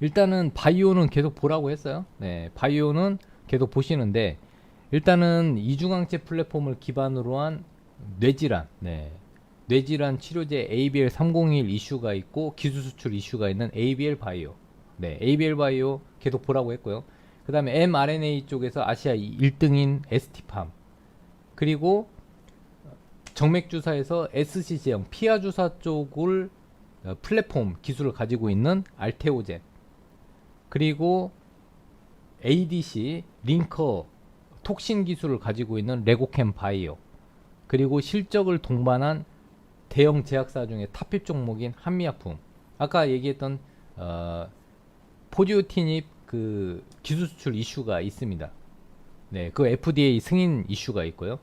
일단은 바이오는 계속 보라고 했어요. 네, 바이오는 계속 보시는데 일단은 이중항체 플랫폼을 기반으로 한 뇌질환, 네, 뇌질환 치료제 ABL 301 이슈가 있고 기술 수출 이슈가 있는 ABL 바이오, 네, ABL 바이오 계속 보라고 했고요. 그 다음에 mRNA 쪽에서 아시아 1등인 ST팜 그리고 정맥 주사에서 SC 제형 피하 주사 쪽을 어, 플랫폼 기술을 가지고 있는 알테오젠 그리고 ADC 링커 톡신 기술을 가지고 있는 레고캠 바이오 그리고 실적을 동반한 대형 제약사 중에 탑픽 종목인 한미약품 아까 얘기했던 어, 포지오티닙 그 기술 수출 이슈가 있습니다. 네, 그 FDA 승인 이슈가 있고요.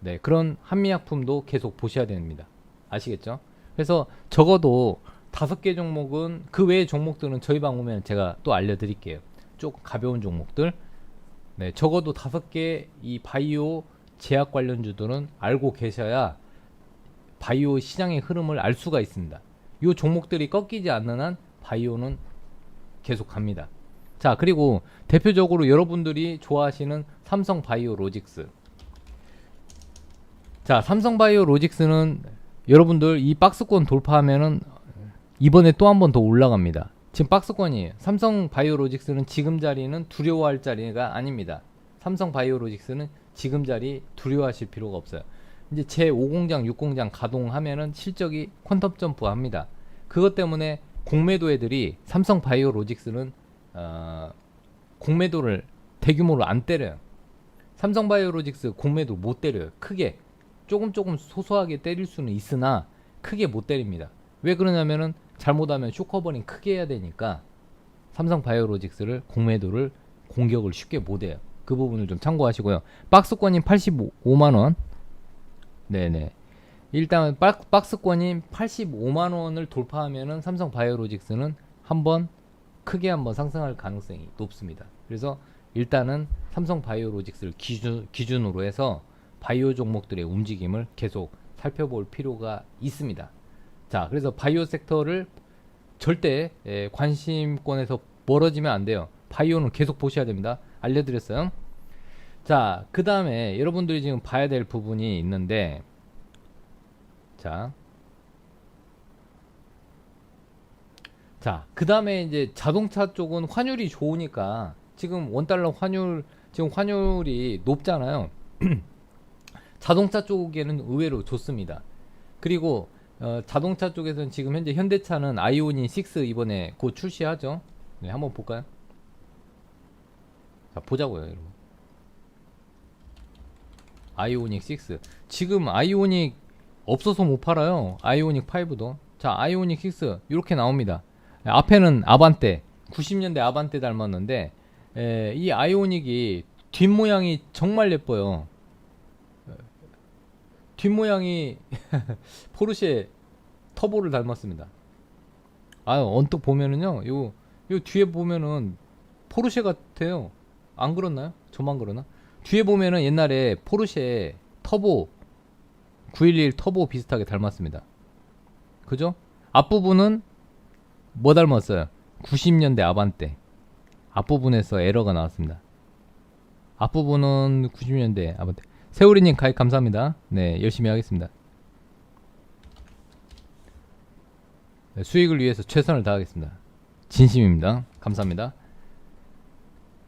네, 그런 한미약품도 계속 보셔야 됩니다. 아시겠죠? 그래서 적어도 다섯 개 종목은 그 외의 종목들은 저희 방 오면 제가 또 알려드릴게요. 조금 가벼운 종목들. 네, 적어도 다섯 개 이 바이오 제약 관련주들은 알고 계셔야 바이오 시장의 흐름을 알 수가 있습니다. 이 종목들이 꺾이지 않는 한 바이오는 계속 갑니다. 자, 그리고 대표적으로 여러분들이 좋아하시는 삼성 바이오 로직스. 자, 삼성 바이오 로직스는 여러분들 이 박스권 돌파하면은 이번에 또 한 번 더 올라갑니다. 지금 박스권이에요. 삼성 바이오 로직스는 지금 자리는 두려워할 자리가 아닙니다. 삼성 바이오 로직스는 지금 자리 두려워하실 필요가 없어요. 이제 제 5공장, 6공장 가동하면은 실적이 퀀텀 점프합니다. 그것 때문에 공매도 애들이 삼성 바이오 로직스는 어, 공매도를 대규모로 안 때려요. 삼성 바이오 로직스 공매도 못 때려요. 크게 조금 조금 소소하게 때릴 수는 있으나 크게 못 때립니다. 왜 그러냐면은 잘못하면 쇼커버링 크게 해야 되니까 삼성 바이오로직스를 공매도를 공격을 쉽게 못 해요. 그 부분을 좀 참고하시고요. 박스권인 85만 원. 네네. 일단 박, 박스권인 85만 원을 돌파하면은 삼성 바이오로직스는 한번 크게 한번 상승할 가능성이 높습니다. 그래서 일단은 삼성 바이오로직스를 기준, 기준으로 해서 바이오 종목들의 움직임을 계속 살펴볼 필요가 있습니다. 자, 그래서 바이오 섹터를 절대 예, 관심권에서 멀어지면 안 돼요. 바이오는 계속 보셔야 됩니다. 알려드렸어요. 자, 그 다음에 여러분들이 지금 봐야 될 부분이 있는데, 자, 자, 그 다음에 이제 자동차 쪽은 환율이 좋으니까 지금 원달러 환율, 지금 환율이 높잖아요. 자동차 쪽에는 의외로 좋습니다. 그리고 어, 자동차 쪽에서는 지금 현재 현대차는 아이오닉 6 이번에 곧 출시하죠. 네, 한번 볼까요? 자, 보자고요, 여러분. 아이오닉 6. 지금 아이오닉 없어서 못 팔아요. 아이오닉 5도. 자, 아이오닉 6 이렇게 나옵니다. 앞에는 아반떼, 90년대 아반떼 닮았는데 에, 이 아이오닉이 뒷모양이 정말 예뻐요. 뒷모양이 포르쉐 터보를 닮았습니다. 아, 언뜻 보면은요, 요, 요 뒤에 보면은 포르쉐 같아요. 안 그렇나요? 저만 그러나? 뒤에 보면은 옛날에 포르쉐 터보 911 터보 비슷하게 닮았습니다. 그죠? 앞부분은 뭐 닮았어요? 90년대 아반떼. 앞부분에서 에러가 나왔습니다. 앞부분은 90년대 아반떼. 세우리님 가입 감사합니다. 네, 열심히 하겠습니다. 네, 수익을 위해서 최선을 다하겠습니다. 진심입니다. 감사합니다.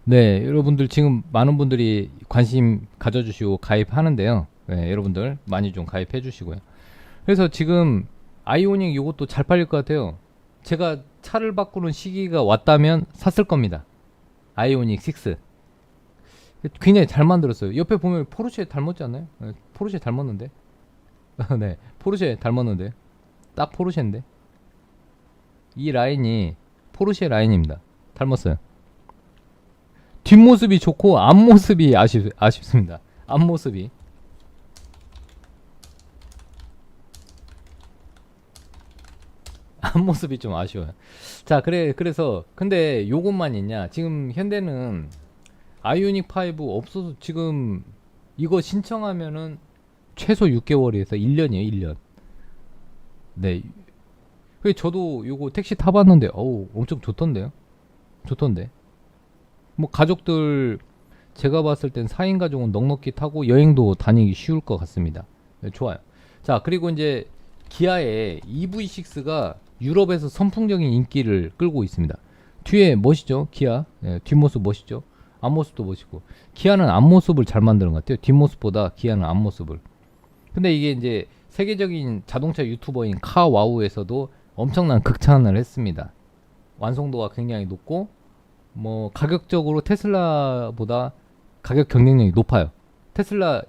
네, 여러분들 지금 많은 분들이 관심 가져주시고 가입하는데요. 네, 여러분들 많이 좀 가입해 주시고요. 그래서 지금 아이오닉 이것도 잘 팔릴 것 같아요. 제가 차를 바꾸는 시기가 왔다면 샀을 겁니다. 아이오닉 6. 굉장히 잘 만들었어요. 옆에 보면 포르쉐 닮았지 않나요? 네, 포르쉐 닮았는데. 네, 포르쉐 닮았는데. 딱 포르쉐인데. 이 라인이 포르쉐 라인입니다. 닮았어요. 뒷모습이 좋고 앞모습이 아쉽, 아쉽습니다. 앞모습이. 앞모습이 좀 아쉬워요. 자, 그래, 그래서, 근데 요것만 있냐? 지금 현대는 아이오닉 5 없어서 지금 이거 신청하면은 최소 6개월에서 1년이에요, 1년. 네. 그 저도 요거 택시 타봤는데 어우 엄청 좋던데요. 좋던데. 뭐 가족들 제가 봤을 땐 4인 가족은 넉넉히 타고 여행도 다니기 쉬울 것 같습니다. 네, 좋아요. 자, 그리고 이제 기아의 EV6가 유럽에서 선풍적인 인기를 끌고 있습니다. 뒤에 멋이죠, 기아. 예, 뒷모습 멋이죠. 앞모습도 멋있고. 기아는 앞모습을 잘 만드는 것 같아요. 뒷모습보다 기아는 앞모습을. 근데 이게 이제 세계적인 자동차 유튜버인 카와우에서도 엄청난 극찬을 했습니다. 완성도가 굉장히 높고 뭐 가격적으로 테슬라보다 가격 경쟁력이 높아요. 테슬라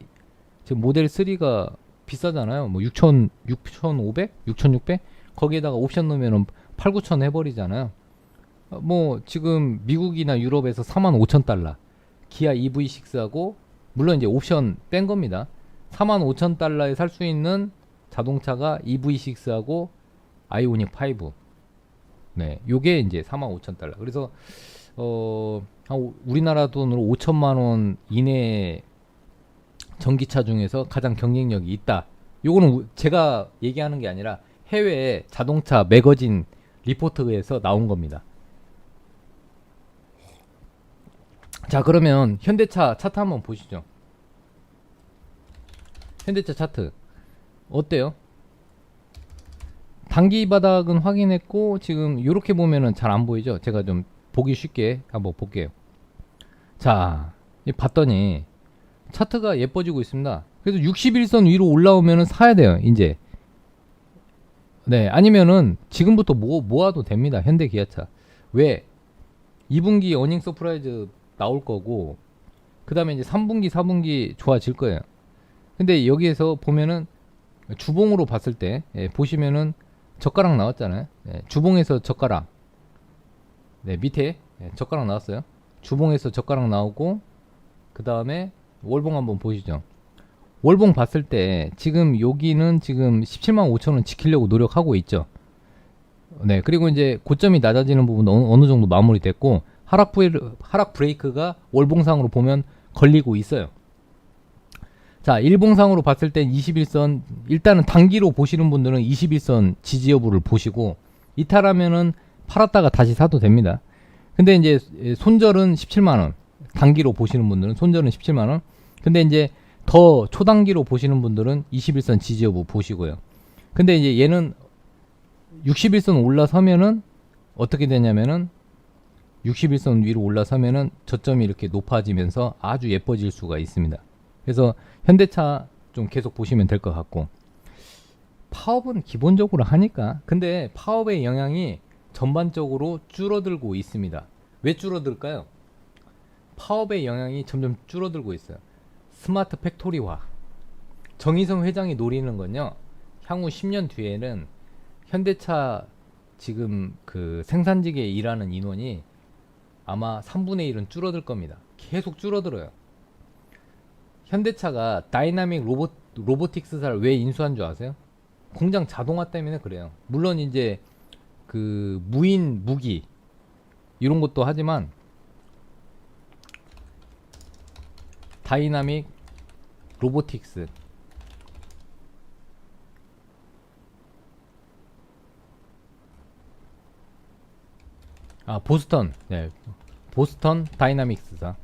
지금 모델 3가 비싸잖아요. 뭐 6천 6,500, 6,600 거기에다가 옵션 넣으면은 8, 9천 해버리잖아요. 어, 뭐 지금 미국이나 유럽에서 4만 5천 달러 기아 EV6하고 물론 이제 옵션 뺀 겁니다. 4만 5천 달러에 살 수 있는 자동차가 EV6하고 아이오닉 5. 네, 요게 이제 4만 5천 달러. 그래서 어, 우리나라 돈으로 5천만 원 이내 전기차 중에서 가장 경쟁력이 있다. 요거는 우- 제가 얘기하는 게 아니라 해외 자동차 매거진 리포트에서 나온 겁니다. 자, 그러면 현대차 차트 한번 보시죠. 현대차 차트 어때요? 단기 바닥은 확인했고 지금 이렇게 보면은 잘 안 보이죠? 제가 좀 보기 쉽게 한번 볼게요. 자, 이 봤더니 차트가 예뻐지고 있습니다. 그래서 61선 위로 올라오면은 사야 돼요. 이제 네, 아니면은 지금부터 모, 모아도 됩니다. 현대 기아차. 왜? 2분기 어닝 서프라이즈 나올 거고 그 다음에 이제 3분기, 4분기 좋아질 거예요. 근데 여기에서 보면은 주봉으로 봤을 때 예, 보시면은 젓가락 나왔잖아요. 예, 주봉에서 젓가락. 네, 밑에 예, 젓가락 나왔어요. 주봉에서 젓가락 나오고 그 다음에 월봉 한번 보시죠. 월봉 봤을 때 지금 여기는 지금 17만 5천 원 지키려고 노력하고 있죠. 네, 그리고 이제 고점이 낮아지는 부분 어느, 어느 정도 마무리됐고 하락 브레 하락 브레이크가 월봉상으로 보면 걸리고 있어요. 자, 일봉상으로 봤을 땐 21선 일단은 단기로 보시는 분들은 21선 지지 여부를 보시고 이탈하면은 팔았다가 다시 사도 됩니다. 근데 이제 손절은 17만 원. 단기로 보시는 분들은 손절은 17만 원. 근데 이제 더 초단기로 보시는 분들은 21선 지지 여부 보시고요. 근데 이제 얘는 61선 올라서면은 어떻게 되냐면은 61선 위로 올라서면은 저점이 이렇게 높아지면서 아주 예뻐질 수가 있습니다. 그래서 현대차 좀 계속 보시면 될 것 같고 파업은 기본적으로 하니까 근데 파업의 영향이 전반적으로 줄어들고 있습니다. 왜 줄어들까요? 파업의 영향이 점점 줄어들고 있어요. 스마트 팩토리화. 정의성 회장이 노리는 건요. 향후 10년 뒤에는 현대차 지금 그 생산직에 일하는 인원이 아마 3분의 1은 줄어들 겁니다. 계속 줄어들어요. 현대차가 다이나믹 로봇 로보틱스사를 왜 인수한 줄 아세요? 공장 자동화 때문에 그래요. 물론 이제 그 무인 무기 이런 것도 하지만 다이나믹 로보틱스 아 보스턴 네 보스턴 다이나믹스사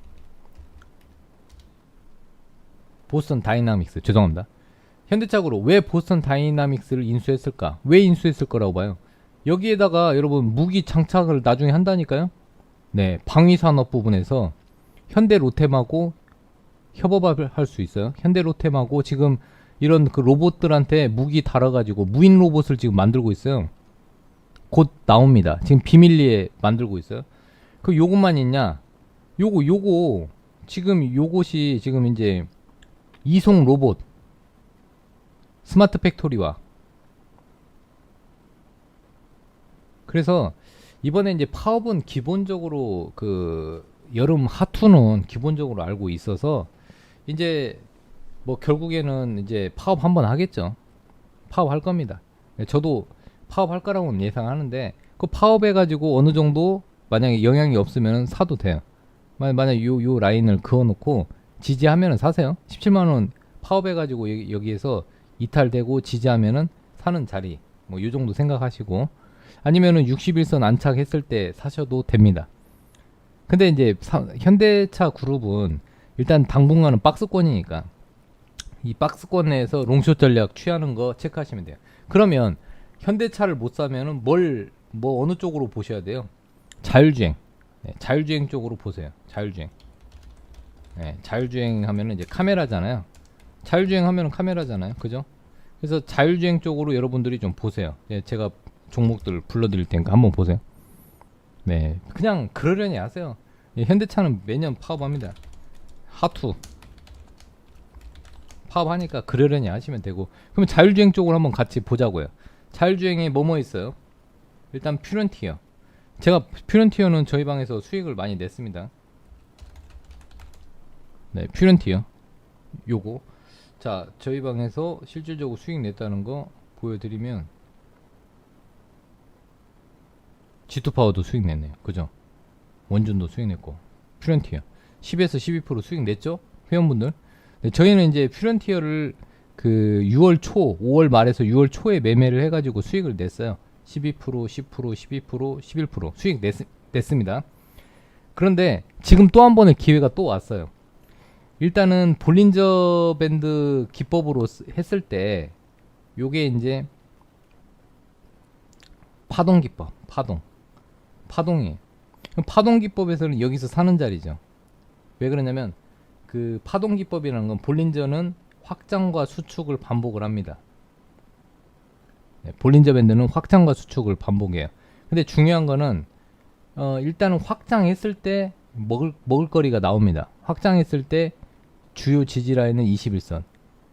보스턴 다이나믹스 죄송합니다. 현대차고로 왜 보스턴 다이나믹스를 인수했을까? 왜 인수했을 거라고 봐요? 여기에다가 여러분 무기 장착을 나중에 한다니까요. 네, 방위 산업 부분에서 현대 로템하고 협업을 할 수 있어요. 현대 로템하고 지금 이런 그 로봇들한테 무기 달아가지고 무인 로봇을 지금 만들고 있어요. 곧 나옵니다. 지금 비밀리에 만들고 있어요. 그 요것만 있냐? 요거 요거 지금 요것이 지금 이제 이송 로봇 스마트 팩토리와 그래서 이번에 이제 파업은 기본적으로 그 여름 하투는 기본적으로 알고 있어서 이제 뭐 결국에는 이제 파업 한번 하겠죠. 파업 할 겁니다. 저도 파업 할 거라고는 예상하는데 그 파업 해가지고 어느 정도 만약에 영향이 없으면 사도 돼요. 만- 만약 요, 요 라인을 그어놓고 지지하면은 사세요. 17만 원 파업해가지고 여기, 여기에서 이탈되고 지지하면은 사는 자리 뭐 요 정도 생각하시고 아니면은 61선 안착했을 때 사셔도 됩니다. 근데 이제 사- 현대차 그룹은 일단 당분간은 박스권이니까 이 박스권 내에서 롱숏 전략 취하는 거 체크하시면 돼요. 그러면 현대차를 못 사면은 뭘 뭐 어느 쪽으로 보셔야 돼요? 자율주행. 네, 자율주행 쪽으로 보세요. 자율주행. 네, 자율주행 하면은 이제 카메라잖아요. 자율주행 하면은 카메라잖아요. 그죠? 그래서 자율주행 쪽으로 여러분들이 좀 보세요. 예, 제가 종목들 불러드릴 테니까 한번 보세요. 네, 그냥 그러려니 하세요. 예, 현대차는 매년 파업합니다. 하투 파업하니까 그러려니 하시면 되고 그러면 자율주행 쪽으로 한번 같이 보자고요. 자율주행에 뭐뭐 있어요? 일단 퓨런티어. 제가 퓨런티어는 저희 방에서 수익을 많이 냈습니다. 네, 퓨런티어. 요거. 자, 저희 방에서 실질적으로 수익 냈다는 거 보여드리면 G2 파워도 수익 냈네요. 그죠? 원준도 수익 냈고 퓨런티어 10에서 12% 수익 냈죠? 회원분들. 네, 저희는 이제 퓨런티어를 그 6월 초, 5월 말에서 6월 초에 매매를 해가지고 수익을 냈어요. 12%, 10%, 12%, 11% 수익 냈, 냈습니다. 그런데 지금 또 한 번의 기회가 또 왔어요. 일단은 볼린저 밴드 기법으로 쓰- 했을 때 요게 이제 파동 기법, 파동, 파동이에요. 파동 기법에서는 여기서 사는 자리죠. 왜 그러냐면 그 파동 기법이라는 건 볼린저는 확장과 수축을 반복을 합니다. 네, 볼린저 밴드는 확장과 수축을 반복해요. 근데 중요한 거는 어, 일단은 확장했을 때 먹을 먹을거리가 나옵니다. 확장했을 때 주요 지지 라인은 21선.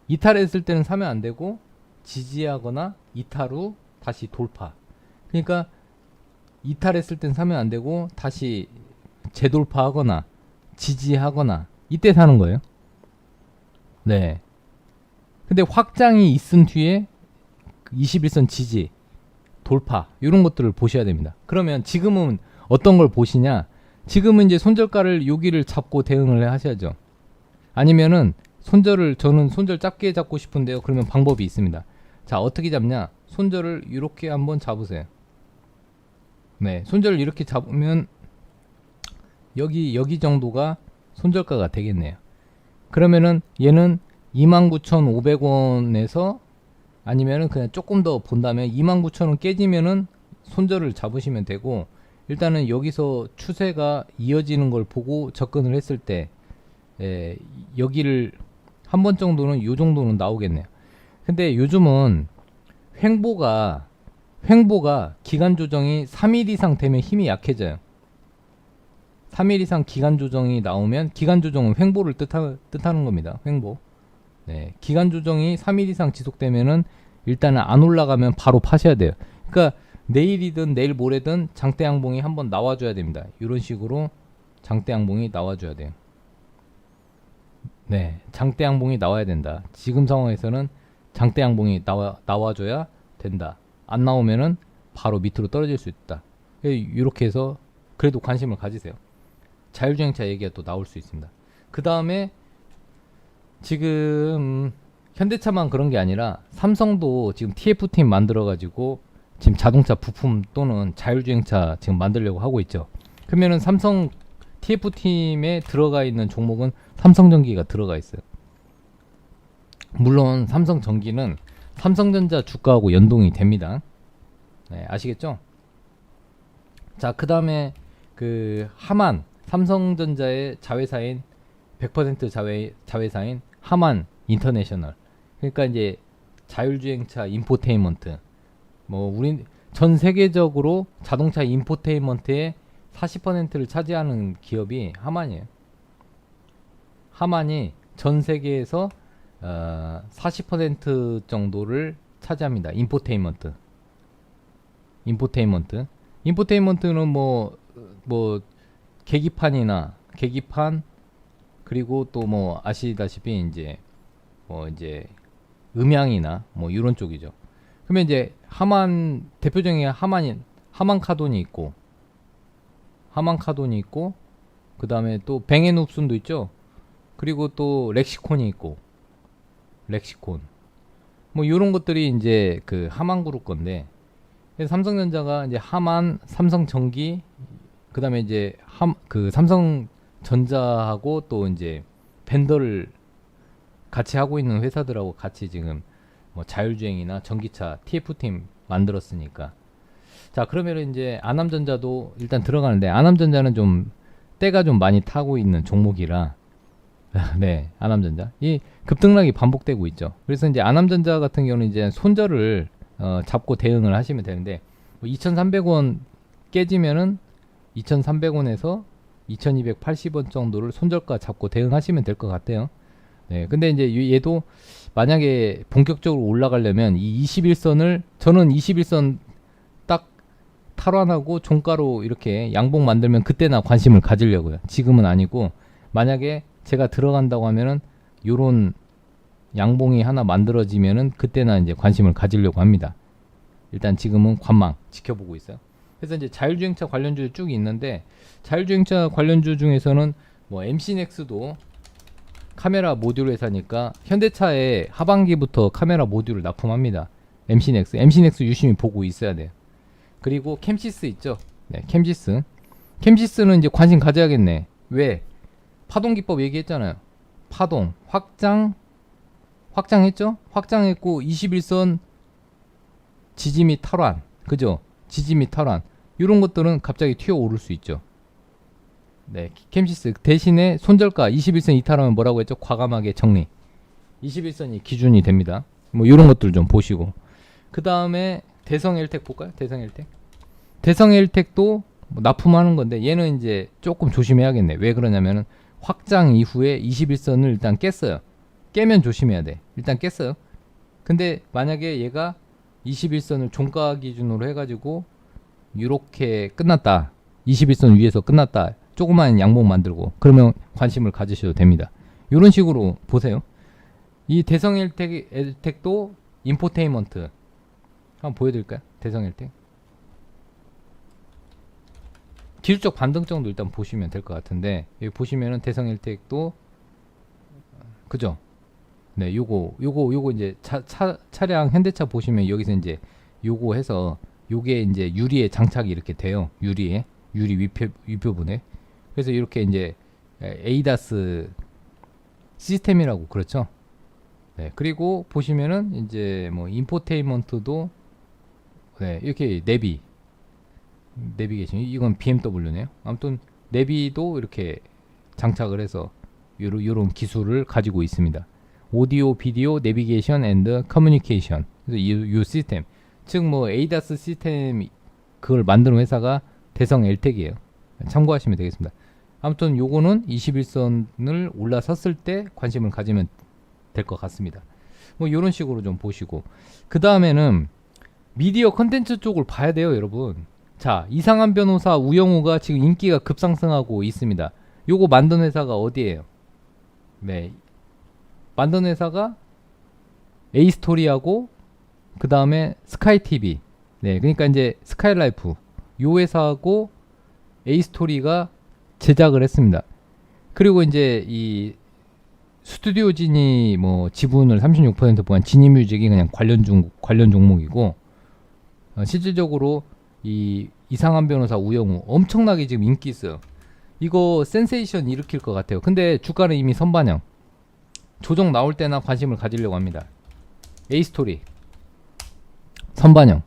이탈했을 때는 사면 안 되고 지지하거나 이탈 후 다시 돌파. 그러니까 이탈했을 땐 사면 안 되고 다시 재돌파하거나 지지하거나 이때 사는 거예요. 네. 근데 확장이 있은 뒤에 21선 지지, 돌파 이런 것들을 보셔야 됩니다. 그러면 지금은 어떤 걸 보시냐? 지금은 이제 손절가를 여기를 잡고 대응을 하셔야죠. 아니면은 손절을 저는 손절 짧게 잡고 싶은데요. 그러면 방법이 있습니다. 자 어떻게 잡냐? 손절을 이렇게 한번 잡으세요. 네, 손절을 이렇게 잡으면 여기 여기 정도가 손절가가 되겠네요. 그러면은 얘는 29,500원에서 아니면은 그냥 조금 더 본다면 29,000원 깨지면은 손절을 잡으시면 되고 일단은 여기서 추세가 이어지는 걸 보고 접근을 했을 때 예, 여기를 한 번 정도는 요 정도는 나오겠네요. 근데 요즘은 횡보가 횡보가 기간 조정이 3일 이상 되면 힘이 약해져요. 3일 이상 기간 조정이 나오면 기간 조정은 횡보를 뜻하, 뜻하는 겁니다. 횡보. 네, 기간 조정이 3일 이상 지속되면은 일단은 안 올라가면 바로 파셔야 돼요. 그러니까 내일이든 내일 모레든 장대 양봉이 한번 나와줘야 됩니다. 이런 식으로 장대 양봉이 나와줘야 돼요. 네, 장대 양봉이 나와야 된다. 지금 상황에서는 장대 양봉이 나와 나와줘야 된다. 안 나오면은 바로 밑으로 떨어질 수 있다. 이렇게 해서 그래도 관심을 가지세요. 자율주행차 얘기가 또 나올 수 있습니다. 그 다음에 지금 현대차만 그런 게 아니라 삼성도 지금 TF팀 만들어가지고 지금 자동차 부품 또는 자율주행차 지금 만들려고 하고 있죠. 그러면은 삼성 TF팀에 들어가 있는 종목은 삼성전기가 들어가 있어요. 물론 삼성전기는 삼성전자 주가하고 연동이 됩니다. 네, 아시겠죠? 자, 그 다음에 그 하만 삼성전자의 자회사인 100% 자회 자회사인 하만 인터내셔널. 그러니까 이제 자율주행차 인포테인먼트. 뭐 우리 전 세계적으로 자동차 인포테인먼트의 40%를 차지하는 기업이 하만이에요. 하만이 전 세계에서 어, 40% 정도를 차지합니다. 인포테인먼트. 인포테인먼트. 인포테인먼트는 뭐, 뭐, 계기판이나, 계기판, 그리고 또 뭐, 아시다시피 이제, 뭐, 이제, 음향이나, 뭐, 이런 쪽이죠. 그러면 이제, 하만, 대표적인 하만이, 하만 카돈이 있고, 하만 카돈이 있고, 그 다음에 또, 뱅앤옵슨도 있죠. 그리고 또, 렉시콘이 있고, 렉시콘. 뭐 요런 것들이 이제 그 하만 그룹 건데 삼성전자가 이제 하만, 삼성전기를 그다음에 이제 함, 그 삼성 전자하고 또 이제 벤더를 같이 하고 있는 회사들하고 같이 지금 뭐 자율주행이나 전기차 TF팀 만들었으니까. 자 그러면 이제 아남전자도 일단 들어가는데 아남전자는 좀 때가 좀 많이 타고 있는 종목이라. 네 아남전자. 이 급등락이 반복되고 있죠. 그래서 이제 아남전자 같은 경우는 이제 손절을 어, 잡고 대응을 하시면 되는데 뭐 2,300원 깨지면은 2,300원에서 2,280원 정도를 손절가 잡고 대응하시면 될 것 같아요. 네, 근데 이제 이- 얘도 만약에 본격적으로 올라가려면 이 21선을 저는 21선 딱 탈환하고 종가로 이렇게 양봉 만들면 그때나 관심을 가지려고요. 지금은 아니고 만약에 제가 들어간다고 하면은 요런 양봉이 하나 만들어지면은 그때나 이제 관심을 가지려고 합니다. 일단 지금은 관망 지켜보고 있어요. 그래서 이제 자율주행차 관련주 쭉 있는데 자율주행차 관련주 중에서는 뭐 MC넥스도 카메라 모듈 회사니까 현대차에 하반기부터 카메라 모듈을 납품합니다. MC넥스, MC넥스 유심히 보고 있어야 돼요. 그리고 캠시스 있죠. 네, 캠시스. 캠시스는 이제 관심 가져야겠네. 왜? 파동 기법 얘기했잖아요. 파동 확장 확장했죠? 확장했고 21선 지지 및 탈환. 그죠? 지지 및 탈환. 이런 것들은 갑자기 튀어 오를 수 있죠. 네, 캠시스 대신에 손절가 21선 이탈하면 뭐라고 했죠? 과감하게 정리. 21선이 기준이 됩니다. 뭐 이런 것들 좀 보시고. 그 다음에 대성 엘텍 볼까요? 대성 엘텍. 대성 엘텍도 뭐 납품하는 건데 얘는 이제 조금 조심해야겠네. 왜 그러냐면은 확장 이후에 21선을 일단 깼어요. 깨면 조심해야 돼. 일단 깼어요. 근데 만약에 얘가 21선을 종가 기준으로 해가지고 이렇게 끝났다. 21선 위에서 끝났다. 조그만 양봉 만들고 그러면 관심을 가지셔도 됩니다. 이런 식으로 보세요. 이 대성 엘텍, 엘텍도 인포테인먼트 한번 보여드릴까요? 대성 엘텍 기술적 반등 정도 일단 보시면 될 것 같은데 여기 보시면은 대성 엘텍도 그죠? 네, 요거 요거 요거 이제 차, 차 차량 현대차 보시면 여기서 이제 요거 해서 요게 이제 유리에 장착이 이렇게 돼요. 유리에 유리 위표 위표분에 그래서 이렇게 이제 에이다스 시스템이라고 그렇죠. 네, 그리고 보시면은 이제 뭐 인포테인먼트도 네, 이렇게 내비 내비게이션 이건 BMW네요. 아무튼 내비도 이렇게 장착을 해서 요런 요런 기술을 가지고 있습니다. 오디오, 비디오, 내비게이션 앤드 커뮤니케이션. 그래서 이, 이 시스템. 즉 뭐 에이다스 시스템 그걸 만드는 회사가 대성 엘텍이에요. 참고하시면 되겠습니다. 아무튼 요거는 21선을 올라섰을 때 관심을 가지면 될 것 같습니다. 뭐 이런 식으로 좀 보시고 그 다음에는 미디어 컨텐츠 쪽을 봐야 돼요, 여러분. 자, 이상한 변호사 우영우가 지금 인기가 급상승하고 있습니다. 요거 만든 회사가 어디예요? 네, 만든 회사가 에이스토리하고 그 다음에 스카이 TV. 네, 그러니까 이제 스카이라이프 요 회사하고 에이스토리가 제작을 했습니다. 그리고 이제 이 스튜디오 진이 뭐 지분을 36% 보한 지니뮤직이 그냥 관련 중 관련 종목이고 어, 실질적으로 이 이상한 변호사 우영우 엄청나게 지금 인기 있어요. 이거 센세이션 일으킬 것 같아요. 근데 주가는 이미 선반영. 조정 나올 때나 관심을 가지려고 합니다. 에이스토리 선반영.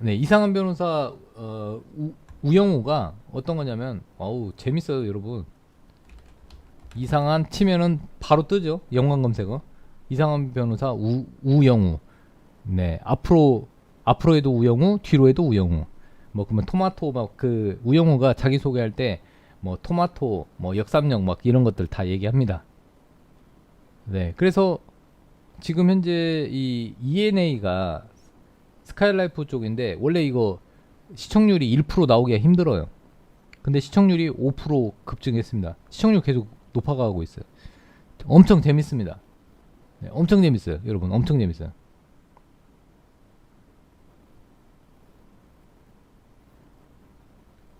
네, 이상한 변호사 어, 우, 우영우가 어떤 거냐면 어우 재밌어요, 여러분. 이상한 치면은 바로 뜨죠. 연관 검색어. 이상한 변호사 우, 우영우. 네, 앞으로 앞으로에도 우영우, 뒤로에도 우영우. 뭐 그러면 토마토 막 그 우영우가 자기 소개할 때 뭐 토마토, 뭐 역삼역 막 이런 것들 다 얘기합니다. 네, 그래서 지금 현재 이 ENA가 스카이라이프 쪽인데 원래 이거 시청률이 1% 나오기가 힘들어요. 근데 시청률이 5% 급증했습니다. 시청률 계속 높아가고 있어요. 엄청 재밌습니다. 네, 엄청 재밌어요, 여러분. 엄청 재밌어요.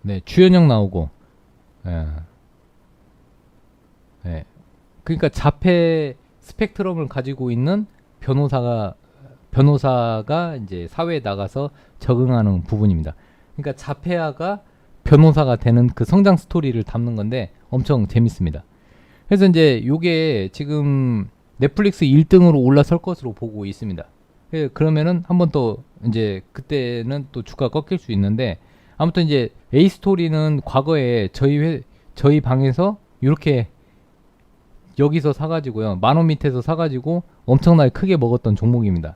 네, 주연형 나오고, 예. 예. 그러니까 자폐 스펙트럼을 가지고 있는 변호사가 변호사가 이제 사회에 나가서 적응하는 부분입니다. 그러니까 자폐아가 변호사가 되는 그 성장 스토리를 담는 건데 엄청 재밌습니다. 그래서 이제 요게 지금 넷플릭스 1등으로 올라설 것으로 보고 있습니다. 예, 그러면은 한번더 이제 그때는 또 주가 꺾일 수 있는데 아무튼 이제 A 스토리는 과거에 저희 회, 저희 방에서 이렇게 여기서 사가지고요 만원 밑에서 사가지고 엄청나게 크게 먹었던 종목입니다.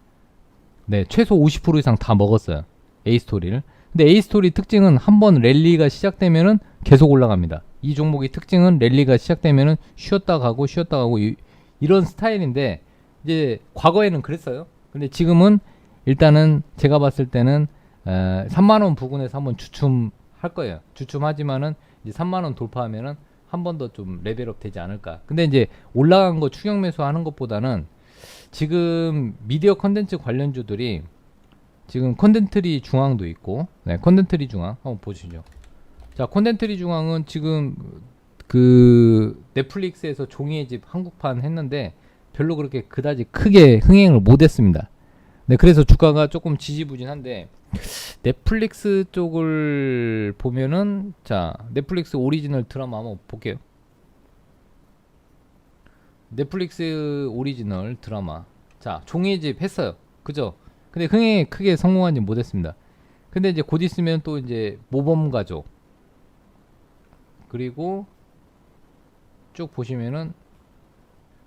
네, 최소 50% 이상 다 먹었어요. A 스토리를. 근데 A 스토리 특징은 한번 랠리가 시작되면은 계속 올라갑니다. 이 종목의 특징은 랠리가 시작되면은 쉬었다 가고 쉬었다 가고 이, 이런 스타일인데 이제 과거에는 그랬어요. 근데 지금은 일단은 제가 봤을 때는 에, 3만 원 부근에서 한번 주춤할 거예요. 주춤하지만은 이제 3만 원 돌파하면은 한 번 더 좀 레벨업 되지 않을까. 근데 이제 올라간 거 추격 매수 하는 것보다는 지금 미디어 컨텐츠 관련주들이 지금 컨텐트리 중앙도 있고, 네, 컨텐트리 중앙 한번 보시죠. 자, 컨텐트리 중앙은 지금 그 넷플릭스에서 종이의 집 한국판 했는데 별로 그렇게 그다지 크게 흥행을 못했습니다. 네, 그래서 주가가 조금 지지부진한데 넷플릭스 쪽을 보면은 자 넷플릭스 오리지널 드라마 한번 볼게요. 넷플릭스 오리지널 드라마 자 종이의 집 했어요. 그죠? 근데 흥행에 크게 성공하지 못했습니다. 근데 이제 곧 있으면 또 이제 모범 가족 그리고 쭉 보시면은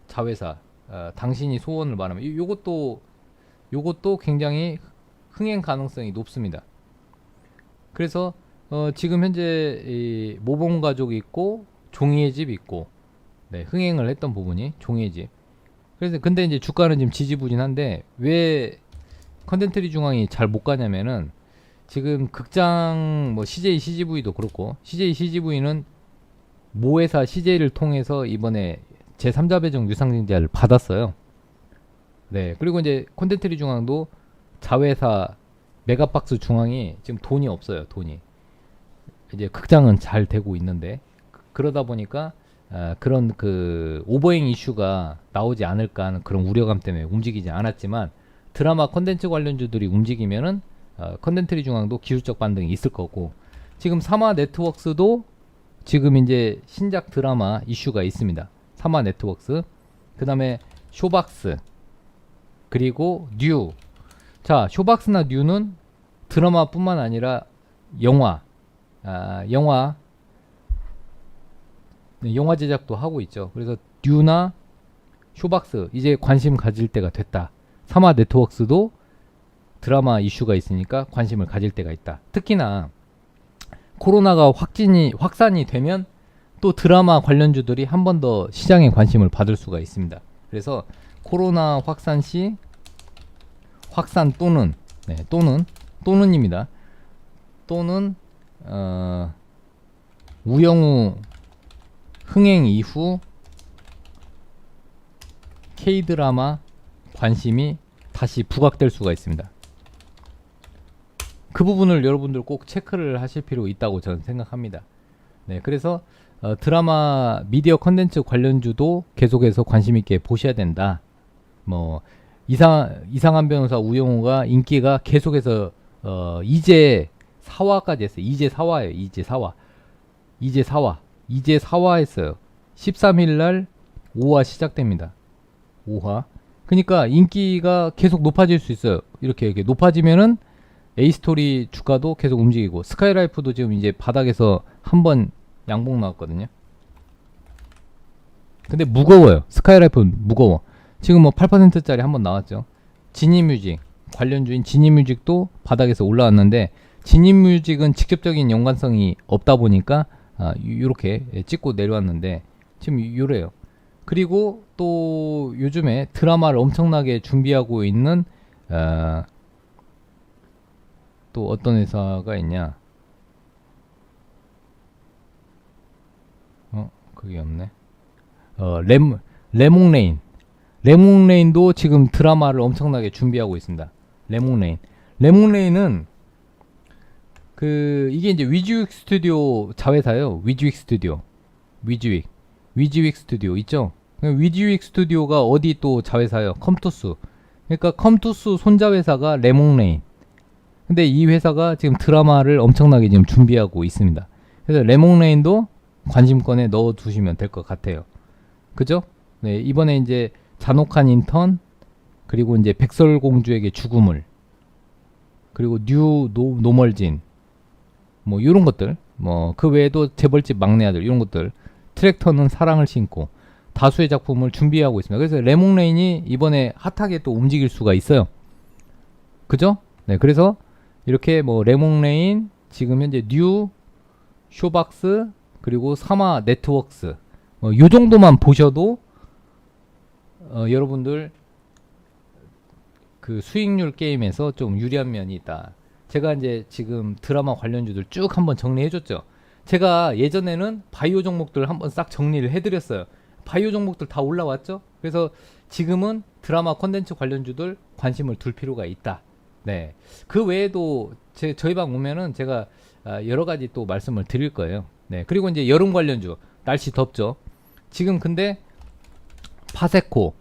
자회사 어, 당신이 소원을 말하면 요- 요것도 요것도 굉장히 흥행 가능성이 높습니다. 그래서 어, 지금 현재 이 모범 가족이 있고 종이의 집 있고 네, 흥행을 했던 부분이 종이의 집. 그래서 근데 이제 주가는 지금 지지부진한데 왜 컨텐트리 중앙이 잘 못 가냐면은 지금 극장 뭐 CJ CGV도 그렇고 CJ CGV는 모회사 CJ를 통해서 이번에 제3자 배정 유상증자를 받았어요. 네. 그리고 이제 콘텐트리 중앙도 자회사 메가박스 중앙이 지금 돈이 없어요. 돈이. 이제 극장은 잘 되고 있는데 그- 그러다 보니까 아, 그런 그 오버행 이슈가 나오지 않을까 하는 그런 우려감 때문에 움직이지 않았지만 드라마 컨텐츠 관련주들이 움직이면은 어, 컨텐트리 중앙도 기술적 반등이 있을 거고 지금 사마 네트워크스도 지금 이제 신작 드라마 이슈가 있습니다. 사마 네트워크스 그 다음에 쇼박스 그리고 뉴. 자, 쇼박스나 뉴는 드라마뿐만 아니라 영화, 아, 영화, 네, 영화 제작도 하고 있죠. 그래서 뉴나 쇼박스 이제 관심 가질 때가 됐다. 사마 네트워크스도 드라마 이슈가 있으니까 관심을 가질 때가 있다. 특히나 코로나가 확진이 확산이 되면 또 드라마 관련주들이 한 번 더 시장에 관심을 받을 수가 있습니다. 그래서 코로나 확산 시 확산 또는 네, 또는 또는입니다. 또는 어, 우영우 흥행 이후 K 드라마 관심이 다시 부각될 수가 있습니다. 그 부분을 여러분들 꼭 체크를 하실 필요 있다고 저는 생각합니다. 네, 그래서 어, 드라마 미디어 컨텐츠 관련주도 계속해서 관심 있게 보셔야 된다. 뭐 이상 이상한 변호사 우영우가 인기가 계속해서 어, 이제 4화까지 했어요. 이제 4화예요. 이제 4화. 이제 4화. 이제 4화 했어요. 13일 날 5화 시작됩니다. 5화. 그러니까 인기가 계속 높아질 수 있어요. 이렇게 이렇게 높아지면은 A 스토리 주가도 계속 움직이고 스카이라이프도 지금 이제 바닥에서 한 번 양봉 나왔거든요. 근데 무거워요. 스카이라이프는 무거워. 지금 뭐 8%짜리 한번 나왔죠. 지니뮤직 관련주인 지니뮤직도 바닥에서 올라왔는데 지니뮤직은 직접적인 연관성이 없다 보니까 아, 이렇게 찍고 내려왔는데 지금 요래요. 그리고 또 요즘에 드라마를 엄청나게 준비하고 있는 어, 또 어떤 회사가 있냐? 어, 그게 없네. 어, 레몬 레몬레인. 레몬레인도 지금 드라마를 엄청나게 준비하고 있습니다. 레몬레인. 레몬레인은 그 이게 이제 위즈윅 스튜디오 자회사예요. 위즈윅 스튜디오. 위즈윅. 위즈윅 스튜디오 있죠? 위즈윅 스튜디오가 어디 또 자회사예요? 컴투스. 그러니까 컴투스 손자회사가 레몬레인. 근데 이 회사가 지금 드라마를 엄청나게 지금 준비하고 있습니다. 그래서 레몽레인도 관심권에 넣어 두시면 될 것 같아요. 그죠? 네, 이번에 이제 잔혹한 인턴 그리고 이제 백설공주에게 죽음을 그리고 뉴 노, 노멀진 뭐 이런 것들 뭐 그 외에도 재벌집 막내 아들 이런 것들 트랙터는 사랑을 신고 다수의 작품을 준비하고 있습니다. 그래서 레몽레인이 이번에 핫하게 또 움직일 수가 있어요. 그죠? 네, 그래서 이렇게 뭐 레몽레인 지금 현재 뉴 쇼박스 그리고 사마 네트워크스 뭐요 정도만 보셔도 어, 여러분들 그 수익률 게임에서 좀 유리한 면이 있다. 제가 이제 지금 드라마 관련주들 쭉 한번 정리해 줬죠. 제가 예전에는 바이오 종목들 한번 싹 정리를 해 드렸어요. 바이오 종목들 다 올라왔죠. 그래서 지금은 드라마 컨텐츠 관련주들 관심을 둘 필요가 있다. 네. 그 외에도 제 저희 방 오면은 제가 아, 여러 가지 또 말씀을 드릴 거예요. 네. 그리고 이제 여름 관련주 날씨 덥죠. 지금 근데 파세코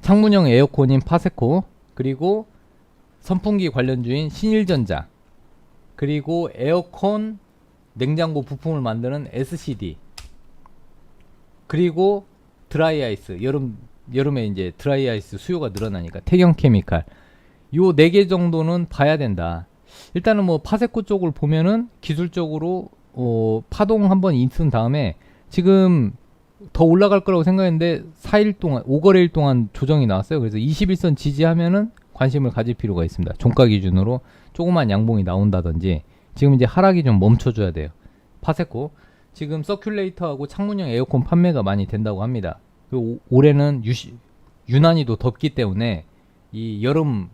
창문형 에어컨인 파세코 그리고 선풍기 관련주인 신일전자 그리고 에어컨 냉장고 부품을 만드는 SCD 그리고 드라이 아이스 여름 여름에 이제 드라이 아이스 수요가 늘어나니까 태경 케미칼 요 네 개 정도는 봐야 된다. 일단은 뭐 파세코 쪽을 보면은 기술적으로 어, 파동 한번 있은 다음에 지금 더 올라갈 거라고 생각했는데 4일 동안 5거래일 동안 조정이 나왔어요. 그래서 21선 지지하면은 관심을 가질 필요가 있습니다. 종가 기준으로 조그만 양봉이 나온다든지 지금 이제 하락이 좀 멈춰줘야 돼요. 파세코 지금 서큘레이터하고 창문형 에어컨 판매가 많이 된다고 합니다. 그리고 오- 올해는 유시, 유난히도 덥기 때문에 이 여름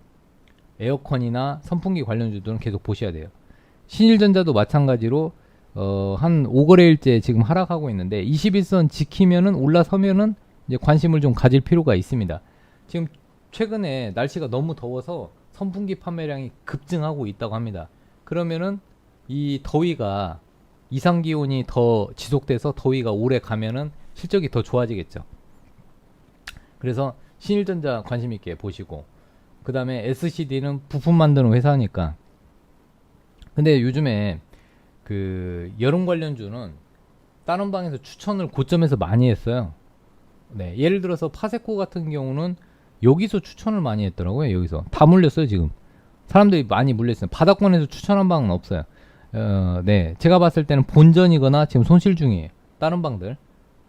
에어컨이나 선풍기 관련주들은 계속 보셔야 돼요. 신일전자도 마찬가지로 어, 한 5거래일째 지금 하락하고 있는데 21선 지키면은 올라서면은 이제 관심을 좀 가질 필요가 있습니다. 지금 최근에 날씨가 너무 더워서 선풍기 판매량이 급증하고 있다고 합니다. 그러면은 이 더위가 이상 기온이 더 지속돼서 더위가 오래 가면은 실적이 더 좋아지겠죠. 그래서 신일전자 관심 있게 보시고 그 다음에 SCD는 부품 만드는 회사니까. 근데 요즘에 그 여름 관련주는 다른 방에서 추천을 고점에서 많이 했어요. 네, 예를 들어서 파세코 같은 경우는 여기서 추천을 많이 했더라고요. 여기서 다 물렸어요 지금. 사람들이 많이 물렸어요. 바닥권에서 추천한 방은 없어요. 어, 네, 제가 봤을 때는 본전이거나 지금 손실 중이에요. 다른 방들.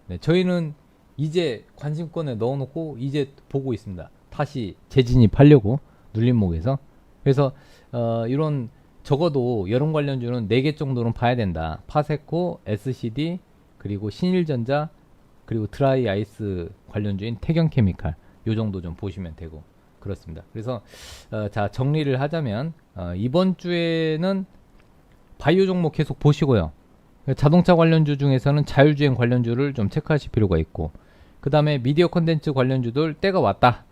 네, 저희는 이제 관심권에 넣어놓고 이제 보고 있습니다. 다시 재진입하려고 눌림목에서. 그래서 어, 이런 적어도 여름 관련주는 4개 정도는 봐야 된다. 파세코, SCD, 그리고 신일전자, 그리고 드라이 아이스 관련주인 태경케미칼 요 정도 좀 보시면 되고 그렇습니다. 그래서 어, 자 정리를 하자면 어, 이번 주에는 바이오 종목 계속 보시고요. 자동차 관련주 중에서는 자율주행 관련주를 좀 체크하실 필요가 있고 그 다음에 미디어 컨텐츠 관련주들 때가 왔다.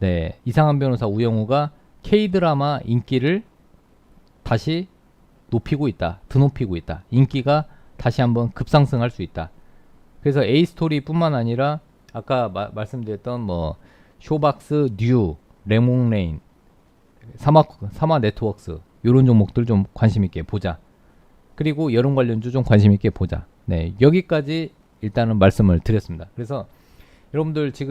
네 이상한 변호사 우영우가 K 드라마 인기를 다시 높이고 있다. 드높이고 있다. 인기가 다시 한번 급상승할 수 있다. 그래서 A 스토리뿐만 아니라 아까 마- 말씀드렸던 뭐 쇼박스, 뉴, 레몽레인, 사마 사마 네트워크스 이런 종목들 좀 관심 있게 보자. 그리고 여름 관련주 좀 관심 있게 보자. 네 여기까지 일단은 말씀을 드렸습니다. 그래서 여러분들 지금